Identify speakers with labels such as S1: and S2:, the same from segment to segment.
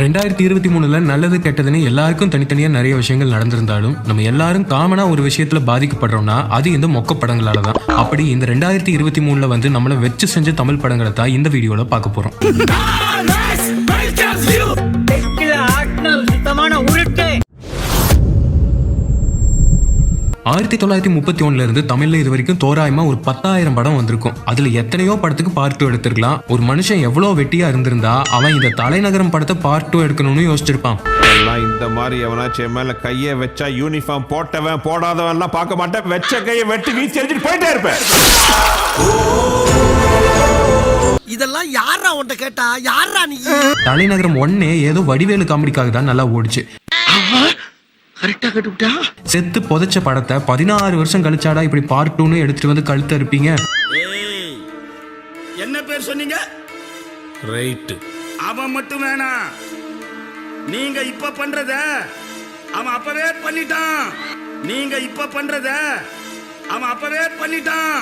S1: ரெண்டாயிரத்தி இருபத்தி மூணுல நல்லது கெட்டதுன்னு எல்லாருக்கும் தனித்தனியா நிறைய விஷயங்கள் நடந்திருந்தாலும் நம்ம எல்லாரும் காமனா ஒரு விஷயத்துல பாதிக்கப்படுறோம்னா அது இந்த மொக்க படங்களால தான் அப்படி இந்த ரெண்டாயிரத்தி இருபத்தி மூணுல வந்து நம்மள வச்சு செஞ்ச தமிழ் படங்களை தான் இந்த வீடியோல பார்க்க போறோம். ஆயிரத்தி தொள்ளாயிரத்தி முப்பத்தி ஒண்ணுல இருந்து தமிழ்ல இது வரைக்கும் தோராயமா ஒரு பத்தாயிரம் படம் வந்திருக்கும். அதுல எத்தனையோ படத்துக்கு பார்ட் டூ எடுத்திருக்கலாம். ஒரு மனுஷன் எவ்வளவு வெட்டியா இருந்திருந்தா அவன் இந்த தலைநகரம் படத்தை பார்ட் டூ எடுக்கணும்னு யோசிச்சிருப்பான்.
S2: எல்லாம் இந்த மாதிரி எவனாச்சும் மேல கையை வச்சா யூனிஃபார்ம் போட்டவன் போடாதவன் எல்லாம் பார்க்க மாட்டேன். வெச்ச கையை வெட்டி வீசி எரிஞ்சிட்டு போயிட்டே இருப்பேன்.
S3: இதெல்லாம் யாரா உன்ட்ட கேட்டா? யாரா நீ?
S1: தலைநகரம் ஒன்னே ஏதோ வடிவேலு காமெடிக்காக தான் நல்லா ஓடிச்சு.
S3: கரெக்டா கட்டுவிட்டா?
S1: செத்து புதைச்ச படத்தை பதினாறு வருஷம் கழிச்சாடா இப்படி பார்ட் டூன்னு எடுத்துட்டு வந்து கழுத்த இருப்பீங்க
S4: ஏய் என்ன பேர் சொன்னீங்க?
S2: ரைட்டு.
S4: அவன் மட்டும் வேணாம் நீங்க இப்ப பண்றத அவன் அப்பவே பண்ணிட்டான். நீங்க இப்ப பண்றத அவன் அப்பவே பண்ணிட்டான்.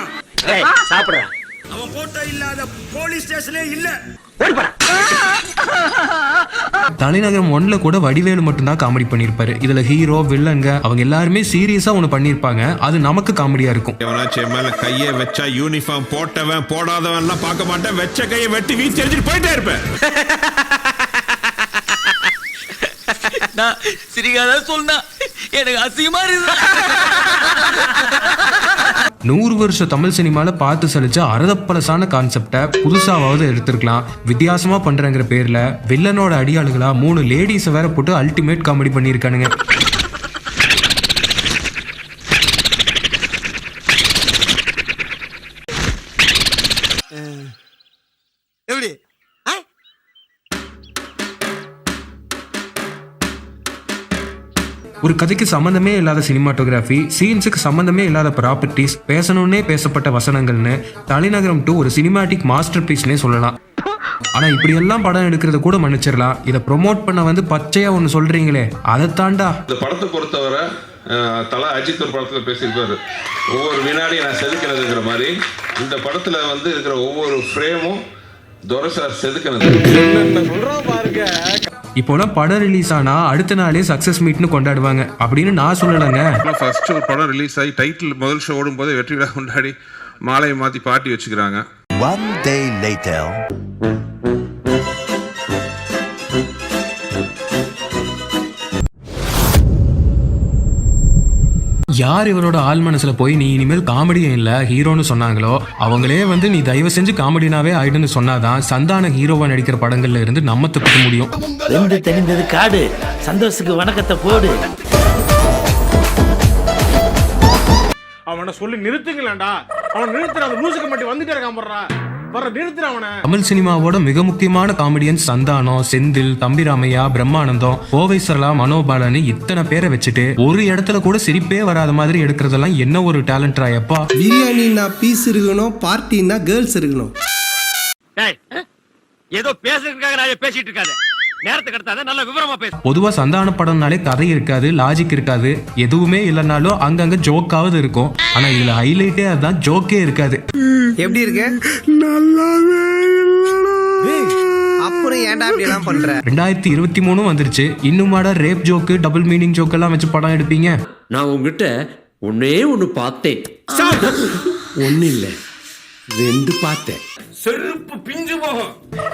S5: சாப்பிடுற.
S4: அவன் போட்டோ இல்லாத போலீஸ் ஸ்டேஷனே இல்ல.
S1: தலைநகரம் ஒன்ல கூட வடிவேலு மட்டும்தான் காமெடி பண்ணியிருப்பாரு. இதுல ஹீரோ வில்லங்க அவங்க எல்லாருமே சீரியஸா ஒன்று பண்ணியிருப்பாங்க. அது நமக்கு காமெடியா இருக்கும்.
S2: மேல கையை வச்சா யூனிஃபார்ம் போட்டவன் போடாதவன் எல்லாம் பார்க்க மாட்டேன். வெச்ச கையை வெட்டி வீசி எரிஞ்சிட்டு போயிட்டே இருப்பேன்.
S6: நான் சிரிக்காத சொன்னா எனக்கு அசிங்கமா இருக்கு
S1: நூறு வருஷம் தமிழ் சினிமாவில் பார்த்து சலிச்ச அரதப்பலசான கான்செப்டை புதுசாவது எடுத்திருக்கலாம். வித்தியாசமா பண்றங்கிற பேர்ல வில்லனோட அடியாளுகளா மூணு லேடிஸை வேற போட்டு அல்டிமேட் காமெடி பண்ணியிருக்கானுங்க.
S3: எப்படி?
S1: ஒரு கதைக்கு சம்மந்தமே இல்லாத சினிமாட்டோகிராஃபி சீன்ஸுக்கு சம்மந்தமே இல்லாத ப்ராப்பர்ட்டிஸ் பேசணும்னே பேசப்பட்ட வசனங்கள்னு தலைநகரம் டூ ஒரு சினிமாட்டிக் மாஸ்டர் பீஸ்னே சொல்லலாம். ஆனா இப்படி எல்லாம் படம் எடுக்கிறத கூட மன்னிச்சிடலாம். இதை ப்ரொமோட் பண்ண வந்து பச்சையா ஒன்று சொல்றீங்களே அதை தாண்டா
S7: இந்த படத்தை பொறுத்தவரை தலா அஜித் ஒரு படத்தில் பேசியிருப்பாரு. ஒவ்வொரு வினாடியும் நான் செதுக்கினதுங்கிற மாதிரி இந்த படத்தில் வந்து இருக்கிற ஒவ்வொரு ஃப்ரேமும் துரை சார்
S1: இப்போலாம் படம் ரிலீஸ் ஆனா அடுத்த நாளே சக்சஸ் மீட்னு கொண்டாடுவாங்க. அப்படின்னு நான் சொல்லலைங்க.
S7: ஃபர்ஸ்ட் ஒரு படம் ரிலீஸ் ஆகி டைட்டில் முதல் ஷோ ஓடும்போது வெற்றி விழா கொண்டாடி மாலையை மாற்றி பாட்டி வச்சுக்கிறாங்க.
S8: One day later.
S1: யார் இவரோட ஆள் மனசுல போய் நீ இனிமேல் காமெடியும் இல்ல ஹீரோன்னு சொன்னாங்களோ அவங்களே வந்து நீ தயவு செஞ்சு காமெடினாவே ஆயிடுன்னு சொன்னாதான் சந்தான ஹீரோவா நடிக்கிற படங்கள்ல இருந்து நம்ம தப்பிக்க முடியும்.
S5: ரெண்டு தெரிந்தது காடு சந்தோஷத்துக்கு வணக்கத்தை போடு.
S9: அவனை சொல்லி நிறுத்துங்களேன்டா. அவன் நிறுத்துற அந்த லூசுக்கு மட்டும் வந்துட்டே இருக்கான் போடுறா. வர நிறுத்துற அவனை
S1: தமிழ் சினிமாவோட மிக முக்கியமான காமெடியன் சந்தானம் செந்தில் தம்பிராமையா பிரம்மானந்தம் கோவை சரளா மனோபாலன்னு இத்தனை பேரை வச்சுட்டு ஒரு இடத்துல கூட சிரிப்பே வராத மாதிரி எடுக்கிறதெல்லாம் என்ன ஒரு டேலண்டா எப்பா?
S3: பிரியாணின்னா பீஸ் இருக்கணும் பார்ட்டின்னா கேர்ள்ஸ் இருக்கணும்.
S5: ஏதோ பேசுறதுக்காக நான் பேசிட்டு இருக்காத. நேரத்துக்கு எடுத்தாத நல்ல விவரமா பேசு.
S1: பொதுவா சந்தான படம்னாலே கதை இருக்காது லாஜிக் இருக்காது எதுவுமே இல்லைனாலும் அங்கங்க ஜோக்காவது இருக்கும். ஆனா இதுல ஹைலைட்டே அதான் ஜோக்கே இருக்காது.
S3: எப்படி இருக்க? ஏய், அப்புறம் ஏன்டா எல்லாம் பண்ற?
S1: ரெண்டாயிரத்தி இருபத்தி மூணும் வந்துருச்சு. இன்னுமாடா rape joke double meaning joke எல்லாம் வச்சு படம் எடுப்பீங்க.
S6: நான் உங்ககிட்ட ஒன்னே ஒன்னு பார்த்தேன்.
S3: ஒண்ணு இல்ல ரெண்டு பார்த்தேன்.
S4: செருப்பு பிஞ்சு போகும்.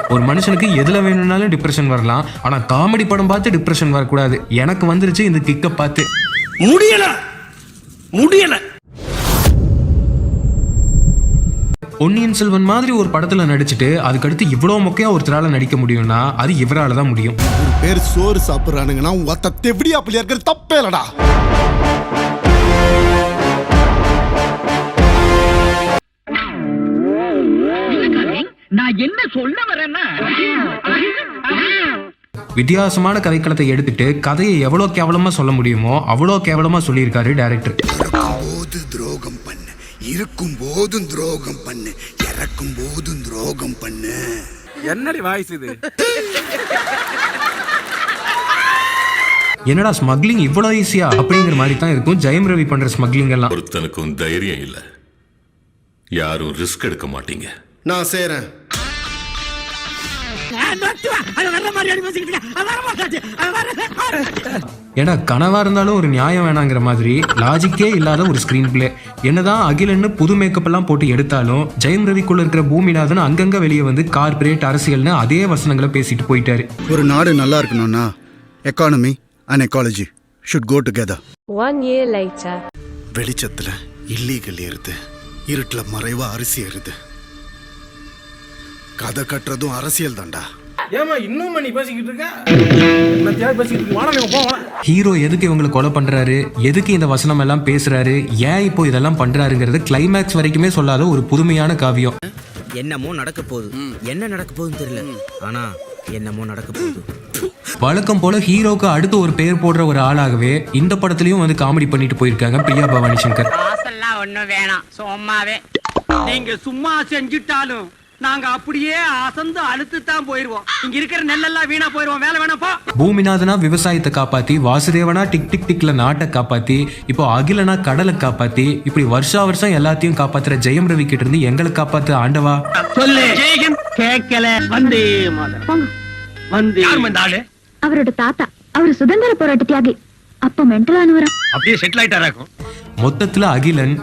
S1: ஒரு மனுஷனுக்கு எதுல வேணும்னாலும் டிப்ரெஷன் வரலாம். ஆனா காமெடி படம் பார்த்து டிப்ரெஷன் வரக்கூடாது. எனக்கு வந்துருச்சு இந்த கிக்க பார்த்து.
S4: முடியல. முடியல.
S1: பொன்னியின் செல்வன் மாதிரி ஒரு படத்துல நடிச்சுட்டு அதுக்கடுத்து இவ்வளவு மொக்கையா ஒருத்தரால நடிக்க முடியும்னா அது இவரால தான் முடியும்.
S8: பேர் சோறு சாப்பிடுறானுங்கன்னா ஒத்த தெவிடி அப்படி இருக்கிறது தப்பே இல்லடா.
S5: நான் என்ன சொல்ல வரேன்னா?
S1: வித்தியாசமான கதைக்களத்தை எடுத்துட்டு கதையை எவ்வளவு கேவலமா சொல்ல முடியுமோ அவ்வளோ கேவலமா சொல்லியிருக்காரு டைரக்டர்
S8: இருக்கும் போதும் துரோகம் பண்ணு. இறக்கும் போதும் துரோகம் பண்ணு.
S9: என்னடி வாய்ஸ் இது?
S1: என்னடா ஸ்மக்லிங் இவ்வளோ ஈஸியா அப்படிங்கிற மாதிரி தான் இருக்கும். ஜெயம் ரவி பண்ற ஸ்மக்லிங் எல்லாம்.
S10: ஒருத்தனுக்கும் தைரியம் இல்ல. யாரும் ரிஸ்க் எடுக்க மாட்டீங்க.
S8: நான் செய்றேன்.
S1: ஏன்னா கனவா இருந்தாலும் ஒரு நியாயம் வேணாங்கிற மாதிரி லாஜிக்கே இல்லாத ஒரு ஸ்கிரீன் பிளே என்னதான் அகிலன்னு புது மேக்கப் எல்லாம் போட்டு எடுத்தாலும் ஜெயம் ரவிக்குள்ள இருக்கிற பூமிநாதன் அங்கங்க வெளியே வந்து கார்ப்பரேட் அரசியல்னு அதே வசனங்களை பேசிட்டு போயிட்டாரு.
S8: ஒரு நாடு நல்லா இருக்கணும்னா economy and ecology should go together
S10: One year later.
S8: வெளிச்சத்துல இல்லீகல் ஏறுது. இருட்டுல மறைவா அரிசி ஏறுது. கதை கட்டுறதும் அரசியல் தான்டா
S9: ஏமா இன்னும் நீ பேசிக்கிட்டு இருக்க?
S1: ஹீரோ எதுக்கு இவங்களை கொலை பண்றாரு? எதுக்கு இந்த வசனம் எல்லாம் பேசுறாரு? ஏன் இப்போ இதெல்லாம் பண்றாருங்கிறது கிளைமேக்ஸ் வரைக்குமே சொல்லாத ஒரு புதுமையான காவியம்.
S3: என்னமோ நடக்க போகுது. என்ன நடக்க போகுதுன்னு தெரியல. ஆனா என்னமோ நடக்க போகுது.
S1: வழக்கம் போல ஹீரோக்கு அடுத்து ஒரு பேர் போடுற ஒரு ஆளாகவே இந்த படத்துலயும் வந்து காமெடி பண்ணிட்டு போயிருக்காங்க பிரியா பவானி சங்கர்.
S3: ஒண்ணும் வேணாம். சும்மாவே. நீங்க சும்மா செஞ்சுட்டாலும் நாங்க அப்படியே அசந்து அழுத்து தான் போயிருவோம். இங்க இருக்கிற நெல்லெல்லாம் வீணா போயிருவோம். வேலை வேணா போ.
S1: பூமிநாதனா விவசாயத்தை காப்பாத்தி வாசுதேவனா டிக் டிக் டிக்ல நாட்டை காப்பாத்தி இப்போ அகிலனா கடலை காப்பாத்தி இப்படி வருஷா வருஷம் எல்லாத்தையும் காப்பாத்துற ஜெயம் ரவி கிட்ட இருந்து எங்களை காப்பாத்து ஆண்டவா.
S3: சொல்லு. கேட்கல. வந்து வந்து. யார் இந்த ஆளு?
S10: அவரோட தாத்தா. அவர் சுதந்திர போராட்ட தியாகி. அப்ப மென்டல் ஆனவரா?
S5: அப்படியே செட்டில் ஆயிட்டாராக்கும்
S1: மொத்தத்துல அகிலன்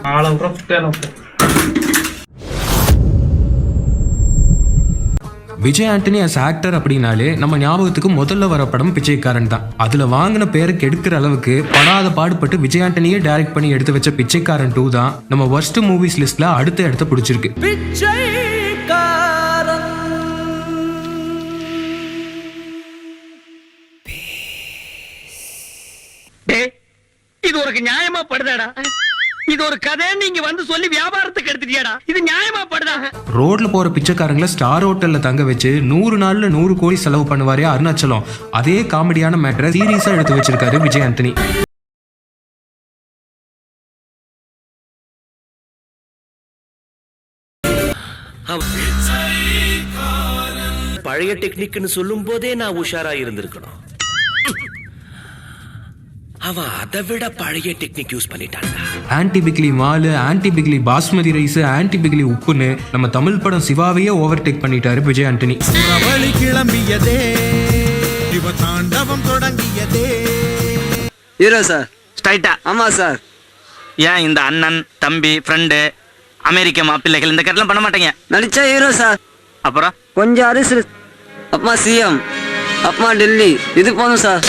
S1: விஜய் ஆண்டனி அஸ் ஆக்டர் அப்படின்னாலே நம்ம ஞாபகத்துக்கு முதல்ல வர படம் பிச்சைக்காரன் தான். அதுல வாங்கின பேரை கெடுக்கிற அளவுக்கு படாத பாடுபட்டு விஜய் ஆண்டனியே டைரக்ட் பண்ணி எடுத்து வச்ச பிச்சைக்காரன் டூ தான் நம்ம worst மூவிஸ் லிஸ்ட்ல அடுத்த இடத்த பிடிச்சிருக்கு.
S3: இது உனக்கு நியாயமா படுதாடா? இது ஒரு கதை நீங்க வந்து சொல்லி வியாபாரத்துக்கு எடுத்துட்டியாடா. இது நியாயமா படுதா?
S1: ரோட்ல போற பிச்சைக்காரங்களை ஸ்டார் ஹோட்டல்ல தங்க வச்சு நூறு நாள்ல நூறு கோடி செலவு பண்ணுவாரே அருணாச்சலம். அதே காமெடியான மேட்டரை சீரியஸா எடுத்து வச்சிருக்காரு விஜய் ஆண்டனி.
S6: பழைய டெக்னிக்னு சொல்லும் போதே நான் உஷாரா இருந்திருக்கணும். அவன் அதை விட பழைய டெக்னிக் யூஸ் பண்ணிட்டான்டா.
S1: ஆன்டி பிக்லி மாலு ஆன்டி பிக்லி பாஸ்மதி ரைஸ் ஆன்டி பிக்லி உப்புன்னு நம்ம தமிழ் படம் சிவாவையே ஓவர்டேக் பண்ணிட்டாரு விஜய் ஆண்டனி.
S3: வழி கிளம்பியதே இவ தாண்டவம் தொடங்கியதே.
S6: ஹீரோ சார்
S3: ஸ்ட்ரைட்டா
S6: ஆமா சார்
S3: ஏன் இந்த அண்ணன் தம்பி ஃப்ரெண்டு அமெரிக்க மாப்பிள்ளைகள் இந்த கட்டெல்லாம் பண்ண மாட்டீங்க?
S6: நடிச்சா ஹீரோ சார்
S3: அப்புறம்?
S6: கொஞ்சம் அரிசி அப்பா சிஎம் அப்பா டெல்லி. இது போதும் சார்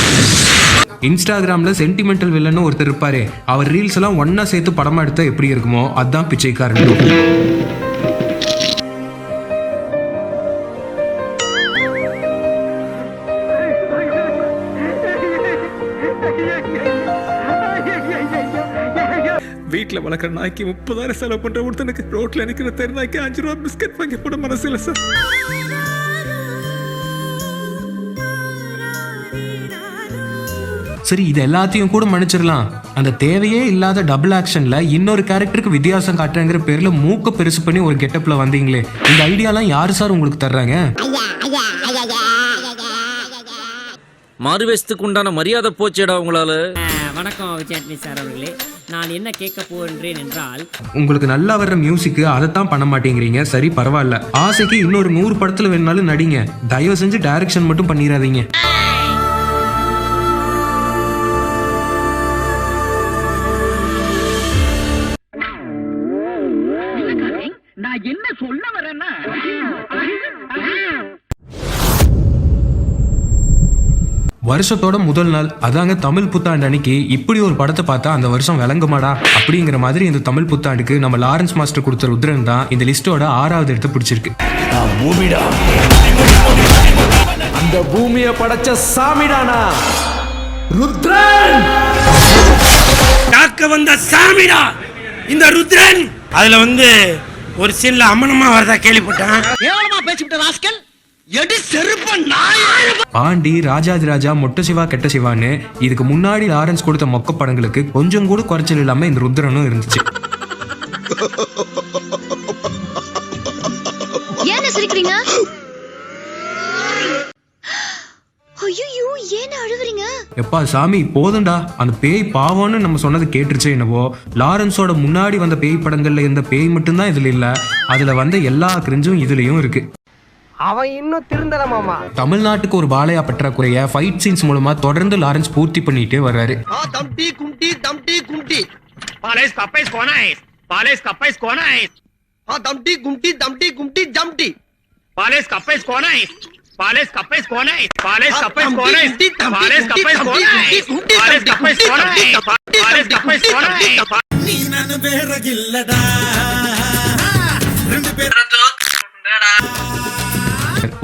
S1: இன்ஸ்டாகிராமில் சென்டிமெண்டல் வில்லன்னு ஒருத்தர் இருப்பாரு அவர் ரீல்ஸ் எல்லாம் ஒன்னா சேர்த்து படமா எடுத்தா எப்படி இருக்குமோ அதான் பிச்சைக்காரன்.
S9: வீட்டில் வளர்க்குற நாய்க்கு முப்பதாயிரம் செலவு பண்ணுற ஒருத்தனுக்கு ரோட்டில் நிற்கிற தெரு நாய்க்கு அஞ்சு ரூபா பிஸ்கட் வாங்கி போட மனசு இல்லை சார்.
S1: சரி இது எல்லாத்தையும் கூட மன்னிச்சிடலாம். அந்த தேவையே இல்லாத டபுள் ஆக்ஷன்ல இன்னொரு கேரக்டருக்கு வித்தியாசம் காட்டுறேங்கிற பேர்ல மூக்க பெருசு பண்ணி ஒரு கெட்டப்ல வந்தீங்களே. இந்த ஐடியாலாம் யாரு சார் உங்களுக்கு தர்றாங்க?
S6: மாறுவேஷத்துக்கு உண்டான மரியாதை போச்சேடா உங்களால.
S3: வணக்கம் விஜயாட்னி சார் அவர்களே. நான் என்ன கேட்க போகின்றேன் என்றால்
S1: உங்களுக்கு நல்லா வர்ற மியூசிக்கு அதைத்தான் பண்ண மாட்டேங்கிறீங்க. சரி பரவாயில்ல. ஆசைக்கு இன்னொரு நூறு படத்துல வேணாலும் நடிங்க. தயவு செஞ்சு டைரக்ஷன் மட்டும் பண்ணிடாதீங்க. வருஷத்தோட முதல் நாள் அதாங்க தமிழ் புத்தாண்டு அன்னைக்கு இப்படி ஒரு படத்தை பார்த்தா அந்த வருஷம் விளங்குமாடா அப்படிங்கிற மாதிரி இந்த தமிழ் புத்தாண்டுக்கு நம்ம லாரன்ஸ் மாஸ்டர் கொடுத்த ருத்ரன் தான் இந்த லிஸ்டோட ஆறாவது இடத்தை பிடிச்சிருக்கு.
S6: அந்த பூமியை படைச்ச சாமிடானா
S3: காக்க வந்த சாமிடா. இந்த ருத்ரன். அதுல வந்து ஒரு சீன்ல அம்மனமா வரதா கேள்விப்பட்டேன். கேவலமா பேசிவிட்ட ராஸ்கல்.
S1: பாண்டி ராஜாதி ராஜா மொட்டை சிவா கெட்ட சிவான்னு இதுக்கு முன்னாடி லாரன்ஸ் கொடுத்த மொக்க படங்களுக்கு கொஞ்சம் கூட குறைச்சல் இல்லாம இந்த ருத்ரனும் இருந்துச்சு.
S10: ஏன் சிரிக்கிறீங்க? ஐயோ ஏன் அழுவுறீங்க?
S1: எப்பா சாமி போதும்டா. அந்த பேய் பாவம்னு நம்ம சொன்னது கேட்டுருச்சே என்னவோ லாரன்ஸோட முன்னாடி வந்த பேய் படங்கள்ல இருந்த பேய் மட்டும்தான் இதுல இல்ல அதுல வந்த எல்லா கிரிஞ்சும் இதுலயும் இருக்கு.
S3: அவன் இன்னும் திருந்தல மாமா
S1: தமிழ்நாட்டுக்கு ஒரு பாலையா பற்றாக்குறைய ஃபைட் சீன்ஸ் மூலமா தொடர்ந்து லாரன்ஸ் பூர்த்தி பண்ணிட்டே வர்றாரு
S3: தம்டி கும்டி தம்டி கும்டி
S5: பாலேஸ் கப்பைஸ் கோனாய்ஸ் பாலேஸ் கப்பைஸ் கோனாய்ஸ்
S3: ஆ தம்டி கும்டி தம்டி கும்டி ஜம்டி
S5: பாலேஸ் கப்பைஸ் கோனாய்ஸ் பாலேஸ் கப்பைஸ் கோனாய்ஸ் பாலேஸ் கப்பைஸ் கோனாய்ஸ் பாலேஸ் கப்பைஸ் கோனாய்ஸ் பாலேஸ் கப்பைஸ் கோனாய்ஸ் பாலேஸ் கப்பைஸ்
S3: குட்டி, தம்பி,
S5: கோனாய்ஸ்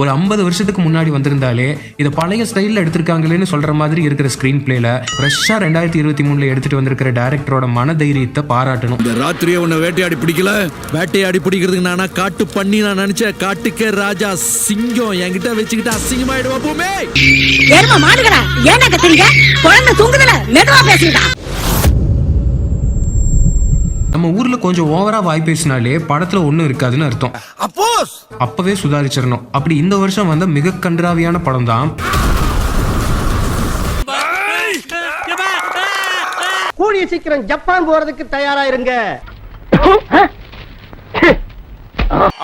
S1: ஒரு ஐம்பது வருஷத்துக்கு முன்னாடி வந்திருந்தாலே இதை பழைய ஸ்டைல்ல எடுத்திருக்காங்களேன்னு சொல்ற மாதிரி இருக்கிற ஸ்கிரீன் பிளேல ஃப்ரெஷ்ஷா ரெண்டாயிரத்தி இருபத்தி மூணுல எடுத்துட்டு வந்திருக்கிற டேரக்டரோட மன தைரியத்தை பாராட்டணும்.
S4: இந்த ராத்திரியே உன்னை வேட்டையாடி பிடிக்கல? வேட்டையாடி பிடிக்கிறதுக்கு நானா காட்டு பண்ணி நான் நினைச்சேன். காட்டுக்கே ராஜா சிங்கம் என்கிட்ட வச்சுக்கிட்டு அசிங்கமாயிடுவா பூமே.
S10: ஏர்மா மாடுகளா? கத்துறீங்க குழந்தை தூங்குதுல மெதுவா பேசுறா
S1: நம்ம ஊர்ல கொஞ்சம் ஓவரா வாய் பேசினாலே படத்துல ஒண்ணும் இருக்காதுன்னு அர்த்தம்.
S3: அப்போஸ்!
S1: அப்பவே சுதாரிச்சிடணும். அப்படி இந்த வருஷம் வந்த மிக கன்றாவியான படம் தான்
S3: கூடிய சீக்கிரம் ஜப்பான் போறதுக்கு தயாரா இருங்க.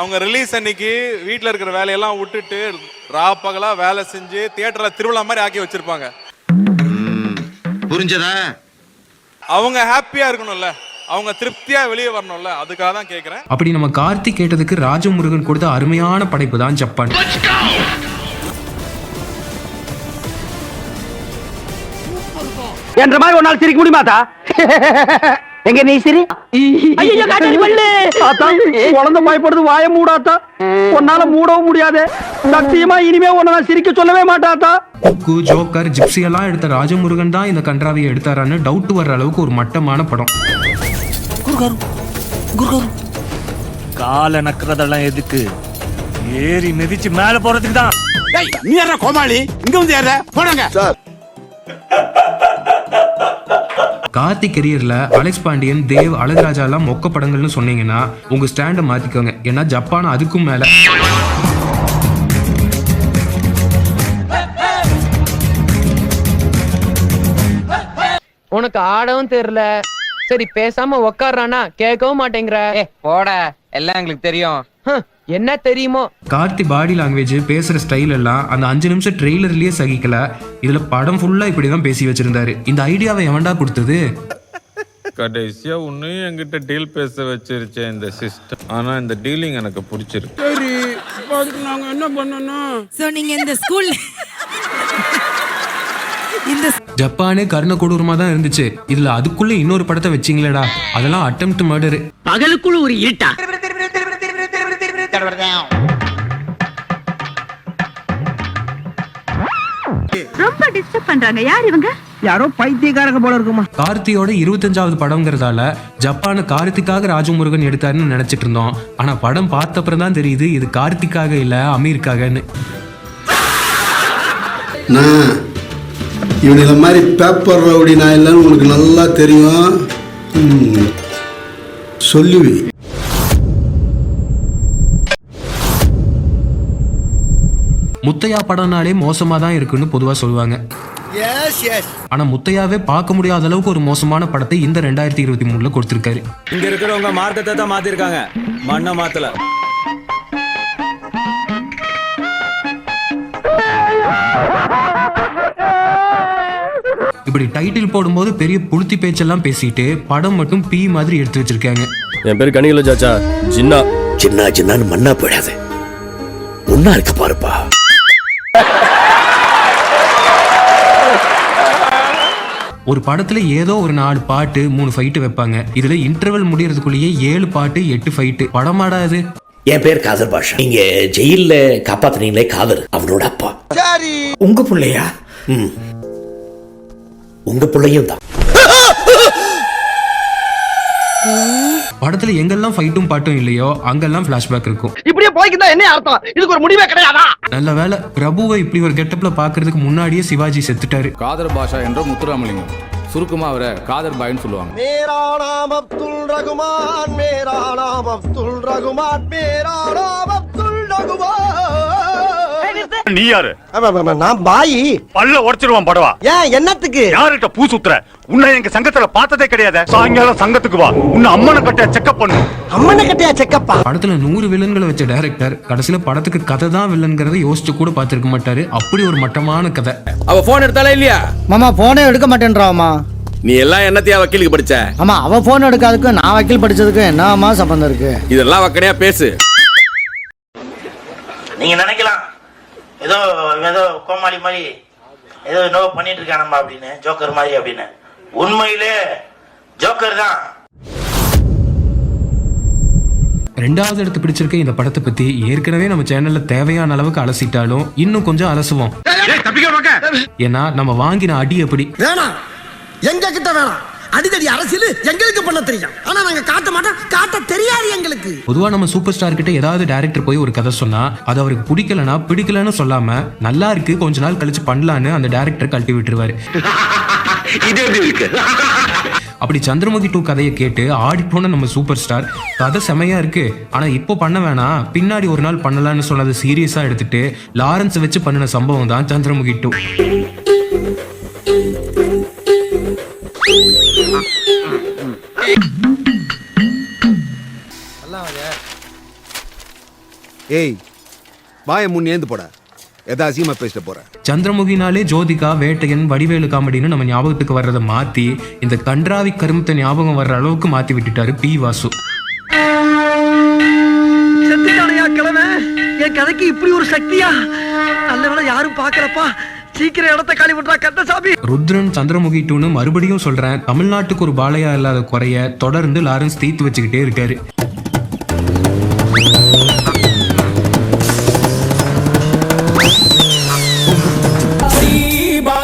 S9: அவங்க ரிலீஸ் அன்னைக்கு வீட்ல இருக்கிற வேலையெல்லாம் விட்டுட்டு ரா பகலா வேலை செஞ்சு தியேட்டர்ல திருவிழா மாதிரி ஆக்கி வச்சிருப்பாங்க.
S4: புரிஞ்சதா?
S9: அவங்க ஹாப்பியா இருக்கணும்ல. அவங்க திருப்தியா வெளியே வரணும்ல அதுக்காக தான் கேக்குறேன்.
S1: அப்படி நம்ம கார்த்திக் கேட்டதுக்கு ராஜமுருகன் கொடுத்த அருமையான படைப்பு தான் ஜப்பான்.
S3: என்ற மாதிரி ஒரு நாள் சிரிக்க முடியுமாதா எங்க நீ சிரி? ஐயோ காட்டாடி பல்லு. ஆத்தா குழந்தை பயப்படுது வாய மூடாத்தா. உன்னால மூடவும் முடியாது. சத்தியமா இனிமே உன்னை நான் சிரிக்க சொல்லவே மாட்டாத்தா.
S1: குக்கு ஜோக்கர் ஜிப்சி எல்லாம் எடுத்த ராஜமுருகன் தான் இந்த கன்றாவியை எடுத்தாரான்னு டவுட் வர்ற அளவுக்கு ஒரு மட்டமான படம்.
S6: கால நக்கிறதெல்லாம் எதுக்கு? ஏறி மிதிச்சு மேல போறதுக்கு தான்.
S4: நீ யாரா கோமாளி? இங்க வந்து யாரா போனாங்க.
S1: கார்த்திக் கெரியர்ல அலெக்ஸ் பாண்டியன் தேவ் அழகுராஜா எல்லாம் மொக்க படங்கள்னு சொன்னீங்கன்னா உங்க ஸ்டாண்டை மாத்திக்கோங்க. ஏன்னா ஜப்பான் அதுக்கும் மேல.
S3: உனக்கு ஆடவும் தெரியல. சரி பேசாம உக்காடுறானா கேட்கவும் மாட்டேங்கிற. போட. எல்லாம் எங்களுக்கு தெரியும். என்ன தெரியுமோ?
S1: கார்த்தி பாடி லாங்குவேஜ் பேசுற ஸ்டைல் எல்லாம் அந்த அஞ்சு நிமிஷம் ட்ரெய்லர்லயே சகிக்கல. இதுல படம் ஃபுல்லா இப்படிதான் பேசி வச்சிருந்தாரு. இந்த ஐடியாவை எவன்டா கொடுத்தது?
S7: கடைசியா உன்னையும் என்கிட்ட டீல் பேச வச்சிருச்சேன் இந்த சிஸ்டம் ஆனா இந்த டீலிங் எனக்கு பிடிச்சிருக்கு.
S10: சோ நீங்க இந்த ஸ்கூல் இந்த
S1: ஜப்பானே கருண கொடூரமா தான் இருந்துச்சு. இதுல அதுக்குள்ள இன்னொரு படத்தை வச்சீங்களேடா. அதெல்லாம் அட்டெம்ட் மர்டர்
S3: பகலுக்குள்ள ஒரு இருட்டா?
S10: ரொம்ப டிஸ்டர்ப் பண்றாங்க. யார் இவங்க?
S3: யாரோ பைத்தியக்காரங்க போல இருக்குமா?
S1: கார்த்தியோட இருபத்தஞ்சாவது படம்ங்கிறதால ஜப்பானை கார்த்திக்காக ராஜமுருகன் எடுத்தாருன்னு நினைச்சிட்டு இருந்தோம். ஆனா படம் பார்த்த அப்புறம் தான் தெரியுது இது கார்த்திக்காக இல்ல அமீருக்காகன்னு
S8: இவனுல மாதிரி பேப்பர் ரவுடி நான் இல்லைன்னு உனக்கு நல்லா தெரியும். சொல்லுவி.
S1: முத்தையா படம்னாலே மோசமா தான் இருக்குன்னு பொதுவா சொல்லுவாங்க.
S3: எஸ் எஸ்
S1: ஆனா முத்தையாவே பார்க்க முடியாத அளவுக்கு ஒரு மோசமான படத்தை இந்த ரெண்டாயிரத்தி இருபத்தி மூணுல கொடுத்திருக்காரு.
S6: இங்க இருக்கிறவங்க மார்க்கத்தை தான் மாத்திருக்காங்க. மண்ணை மாத்தல.
S1: இப்படி டைட்டில் போடும்போது பெரிய புளுத்தி பேச்செல்லாம் பேசிட்டு படம் மட்டும் பி மாதிரி எடுத்து வச்சிருக்காங்க.
S6: என் பேர் கனிகள சாச்சா ஜின்னா.
S4: சின்ன சின்னான்னு மண்ணா போயிடாது. ஒன்னா இருக்க பாருப்பா.
S1: ஒரு படத்துல ஏதோ ஒரு நாலு பாட்டு மூணு ஃபைட்டு வைப்பாங்க. இதுல இன்டர்வல் முடியறதுக்குள்ளேயே ஏழு பாட்டு எட்டு ஃபைட்டு படமாடா இது.
S4: என் பேர் காதர் பாஷா. நீங்க ஜெயில்ல காப்பாத்துனீங்களே காதர் அவனோட அப்பா. உங்க பிள்ளையா? ம். உங்க பிள்ளையும் தான்.
S1: படத்துல எங்கெல்லாம் ஃபைட்டும் பாட்டும் இல்லையோ அங்கெல்லாம் ஃபிளாஷ்பேக் இருக்கும்.
S3: இப்படியே போய்க்குதா என்ன அர்த்தம்? இதுக்கு ஒரு முடிவே கிடையாதா?
S1: நல்ல வேளை பிரபுவை இப்படி ஒரு கெட்டப்ல பாக்குறதுக்கு முன்னாடியே சிவாஜி செத்துட்டாரு.
S11: காதர் பாஷா என்ற முத்துராமலிங்கம். சுருக்கமா அவரை காதர் பாய்னு சொல்லுவாங்க.
S3: மேரா நாம் அப்துல் ரகுமான் மேரா நாம் அப்துல் ரகுமான் மேரா நாம் அப்துல் ரகுமான்.
S5: நீ யாரு?
S3: நான் பாயி.
S5: பல்ல உடைச்சிருவான் படவா?
S3: ஏன் என்னத்துக்கு?
S5: யார்கிட்ட பூ சுத்துற? உன்னை எங்க சங்கத்துல பார்த்ததே கிடையாது. சாயங்காலம் சங்கத்துக்கு வா. உன்னை அம்மனை கட்ட செக்அப் பண்ணு.
S3: அம்மனை கட்டியா செக்கப்பா
S1: படத்துல நூறு வில்லன்களை வச்ச டைரக்டர் கடைசியில படத்துக்கு கதை தான் வில்லன்கிறத யோசிச்சு கூட பார்த்திருக்க மாட்டாரு. அப்படி ஒரு மட்டமான கதை.
S11: அவ போன் எடுத்தாலே இல்லையா?
S3: மாமா போனே எடுக்க மாட்டேன்றாமா
S11: நீ எல்லாம் என்னத்தையா வக்கீலுக்கு படிச்ச?
S3: ஆமா அவ போன் எடுக்காததுக்கும் நான் வக்கீல் படிச்சதுக்கும் என்னமா சம்பந்தம் இருக்கு?
S11: இதெல்லாம் வக்கனையா பேசு.
S3: நீங்க நினைக்கலாம். ஏதோ ஏதோ கோமாளி மாதிரி ஏதோ என்னவோ பண்ணிட்டு இருக்கானம்மா அப்படின்னு ஜோக்கர் மாதிரி அப்படின்னு. உண்மையிலே ஜோக்கர் தான்.
S1: ரெண்டாவது இடத்து பிடிச்சிருக்க இந்த படத்தை பத்தி ஏற்கனவே நம்ம சேனல்ல தேவையான அளவுக்கு அலசிட்டாலும் இன்னும் கொஞ்சம் அலசுவோம். ஏன்னா நம்ம வாங்கின அடி எப்படி?
S3: வேணாம். எங்க கிட்ட வேணாம். அடிதடி அரசியல் எங்களுக்கு பண்ண தெரியும். ஆனா நாங்க காட்ட மாட்டோம். காட்ட தெரியாது எங்களுக்கு.
S1: பொதுவா நம்ம சூப்பர் ஸ்டார் கிட்ட ஏதாவது டேரக்டர் போய் ஒரு கதை சொன்னா அது அவருக்கு பிடிக்கலனா பிடிக்கலன்னு சொல்லாம நல்லா இருக்கு கொஞ்ச நாள் கழிச்சு பண்ணலான்னு அந்த டேரக்டர் கழட்டி விட்டுருவாரு.
S5: இது எப்படி இருக்கு?
S1: அப்படி சந்திரமுகி டூ கதையை கேட்டு ஆடி போன நம்ம சூப்பர் ஸ்டார் கதை செமையா இருக்கு. ஆனா இப்போ பண்ண வேணாம் பின்னாடி ஒரு நாள் பண்ணலாம்னு சொன்னதை சீரியஸா எடுத்துட்டு லாரன்ஸ் வச்சு பண்ணின சம்பவம் தான் சந்திரமுகி டூ
S8: ஏய் வாய முன் ஏந்து போட. எதா அசியமா பேசிட்டு போற.
S1: சந்திரமுகினாலே ஜோதிகா வேட்டையன் வடிவேலு காமெடின்னு நம்ம ஞாபகத்துக்கு வர்றதை மாத்தி இந்த கன்றாவி கருமத்தை ஞாபகம் வர்ற அளவுக்கு மாத்தி விட்டுட்டாரு பி வாசு.
S3: என் கதைக்கு இப்படி ஒரு சக்தியா? நல்ல வேளை யாரும் பாக்கலப்பா சீக்கிரம் இடத்த காலி விட்றா கந்தசாமி.
S1: ருத்ரன் சந்திரமுகி டூன்னு மறுபடியும் சொல்றேன். தமிழ்நாட்டுக்கு ஒரு பாலையா இல்லாத குறைய தொடர்ந்து லாரன்ஸ் தீர்த்து வச்சுக்கிட்டே இருக்காரு.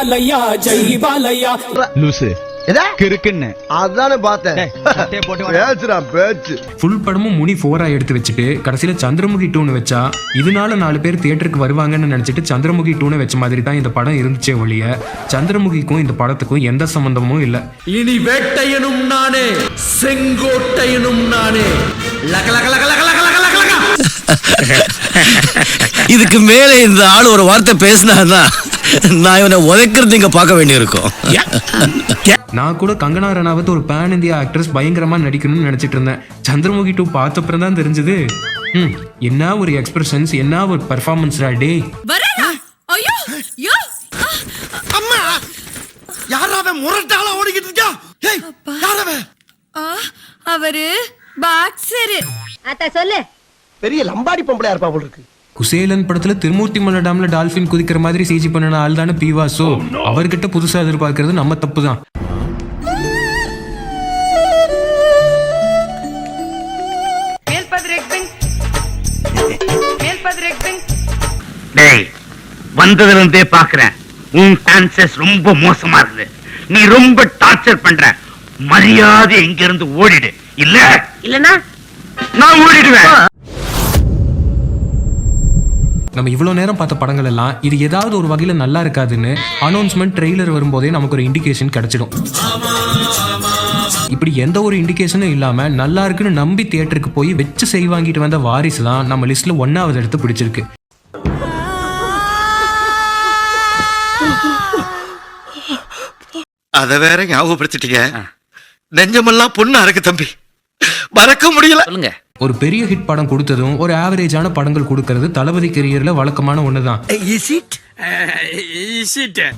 S3: பாலையா ஜெய் பாலையா. லூசு. கிறுக்குன்னு.
S1: அதானே ஃபுல் படமும் முனி ஃபோரா எடுத்து வச்சுட்டு கடைசியில சந்திரமுகி டூனு வச்சா இதனால நாலு பேர் தியேட்டருக்கு வருவாங்கன்னு நினைச்சிட்டு சந்திரமுகி டூனை வச்ச மாதிரி இந்த படம் இருந்துச்சே ஒழிய சந்திரமுகிக்கும் இந்த படத்துக்கும் எந்த சம்பந்தமும் இல்ல.
S3: இனி வேட்டையனும் நானே செங்கோட்டையனும் நானே.
S6: இதுக்கு மேல இந்த ஆள் ஒரு வார்த்தை பேசினாதான் நான் இவனை உதைக்கிறது இங்க பார்க்க வேண்டியிருக்கும்.
S1: நான் கூட கங்கனா ரனாவத் ஒரு பேன் இந்தியா ஆக்ட்ரஸ் பயங்கரமா நடிக்கணும்னு நினைச்சிட்டு இருந்தேன். சந்திரமுகி டூ பார்த்தப்பறம் தான் தெரிஞ்சது. ம், என்ன ஒரு எக்ஸ்பிரஷன்ஸ் என்ன ஒரு பர்ஃபார்மன்ஸ்டா டே
S3: அம்மா யாராவ முரட்டால ஓடிக்கிட்டு இருக்கா? ஏய் யாராவ
S10: அவரு பாக்ஸரு அத்த சொல்லு.
S3: பெரிய லம்பாடி பொம்பளையா இருப்பா போல இருக்கு.
S1: குசேலன் படத்துல திருமூர்த்தி மலை டேம்ல டால்பின் குதிக்கிற மாதிரி சிஜி பண்ணின ஆள் தானே பி வாசு அவர்கிட்ட புதுசா எதிர்பார்க்கறது நம்ம தப்பு தான்
S5: டேய் வந்ததுல இருந்தே பாக்குறேன் உன் சான்சஸ் ரொம்ப மோசமா இருக்குது. நீ ரொம்ப டார்ச்சர் பண்ற. மரியாதை இங்க இருந்து ஓடிடு. இல்ல?
S10: இல்லனா
S5: நான் ஓடிடுவேன்.
S1: நம்ம இவ்வளவு நேரம் பார்த்த படங்கள் எல்லாம் இது ஏதாவது ஒரு வகையில நல்லா இருக்காதுன்னு அனௌன்ஸ்மெண்ட் ட்ரெய்லர் வரும்போதே நமக்கு ஒரு இண்டிகேஷன் கிடைச்சிடும். இப்படி எந்த ஒரு இண்டிகேஷனும் இல்லாம நல்லா இருக்குன்னு நம்பி தியேட்டருக்கு போய் வச்சு செய் வாங்கிட்டு வந்த வாரிசு தான் நம்ம லிஸ்ட்ல ஒன்னாவது எடுத்து பிடிச்சிருக்கு.
S6: அத வேற ஞாபகப்படுத்திட்டீங்க. நெஞ்சமெல்லாம் பொண்ணா இருக்கு தம்பி. மறக்க முடியல. சொல்லுங்க.
S1: ஒரு பெரிய ஹிட் படம் கொடுத்ததும் ஒரு ஆவரேஜான படங்கள் கொடுக்கறது தளபதி கெரியர்ல வழக்கமான ஒண்ணுதான்.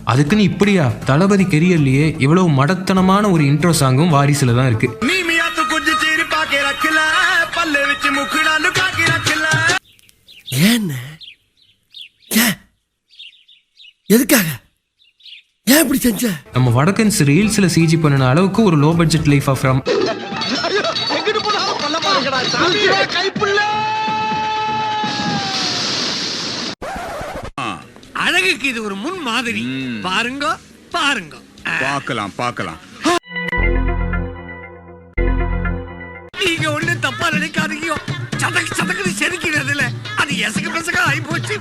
S1: அதுக்குன்னு இப்படியா? தளபதி கெரியர்லயே இவ்வளவு மடத்தனமான ஒரு இன்ட்ரோ சாங்கும் வாரிசுல தான் இருக்கு.
S3: எதுக்காக? ஏன் இப்படி செஞ்ச?
S1: நம்ம வடக்கன்ஸ் ரீல்ஸ்ல சிஜி பண்ணின அளவுக்கு ஒரு low budget life of
S3: Kaipulla
S4: அழகுக்கு இது ஒரு முன் மாதிரி. பாருங்க பாருங்க.
S2: பார்க்கலாம் பார்க்கலாம்.
S4: நீங்க ஒண்ணு தப்பா நினைக்காதீங்க. சதக்கு சதக்கு செதுக்கிறதுல அது எசக்கு பெசக்கா ஆகி போச்சு.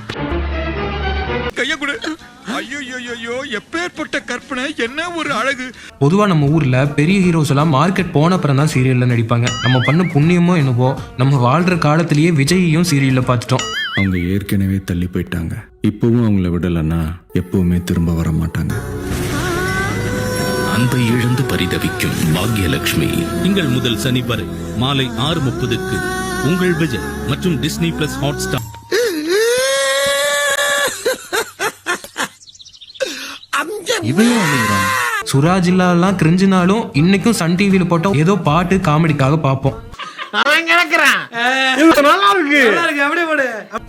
S2: கைய கொடு. ஐயோ எப்பேற்பட்ட கற்பனை? என்ன ஒரு அழகு?
S1: பொதுவா நம்ம ஊர்ல பெரிய ஹீரோஸ் எல்லாம் மார்க்கெட் போன அப்புறம் தான் சீரியல்ல நடிப்பாங்க. நம்ம பண்ண புண்ணியமோ என்னவோ நம்ம வாழ்ற காலத்திலேயே விஜயையும் சீரியல்ல பார்த்துட்டோம்.
S12: அவங்க ஏற்கனவே தள்ளி போயிட்டாங்க. இப்பவும் அவங்கள விடலைன்னா எப்பவுமே திரும்ப வர மாட்டாங்க.
S13: அன்பை இழந்து பரிதவிக்கும் பாக்யலட்சுமி திங்கள் முதல் சனி வரை மாலை ஆறு முப்பதுக்கு உங்கள் விஜய் மற்றும் டிஸ்னி பிளஸ் ஹாட் ஸ்டார்
S1: சுராஜில்லாலாம் கிரிஞ்சினாலும் இன்னைக்கும் சன் டிவியில போட்ட ஏதோ பாட்டு காமெடிக்காக பார்ப்போம்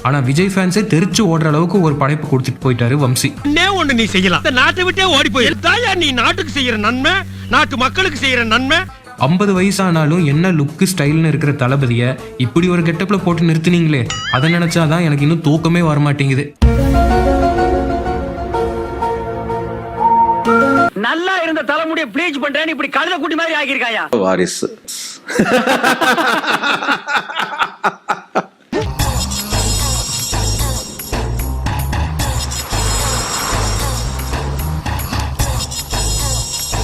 S1: ஆனா விஜய் ஃபேன்ஸே தெரிச்சு ஓடுற அளவுக்கு ஒரு படைப்பு கொடுத்துட்டு போயிட்டாரு வம்சி.
S3: ஒண்ணு நீ செய்யலாம். இந்த நாட்டை விட்டே ஓடி போய் தாயா நீ நாட்டுக்கு செய்யற நன்மை நாட்டு மக்களுக்கு செய்யற நன்மை.
S1: ஐம்பது வயசானாலும் என்ன லுக்கு ஸ்டைல்னு இருக்கிற தளபதிய இப்படி ஒரு கெட்டப்ல போட்டு நிறுத்துனீங்களே அதை நினைச்சாதான் எனக்கு இன்னும் தூக்கமே வர மாட்டேங்குது
S5: இருந்த தலைமுடிய ப்ளீச் பண்றேன்னு இப்படி கழுத குட்டி மாதிரி ஆகியிருக்காயா?
S12: வாரிசு.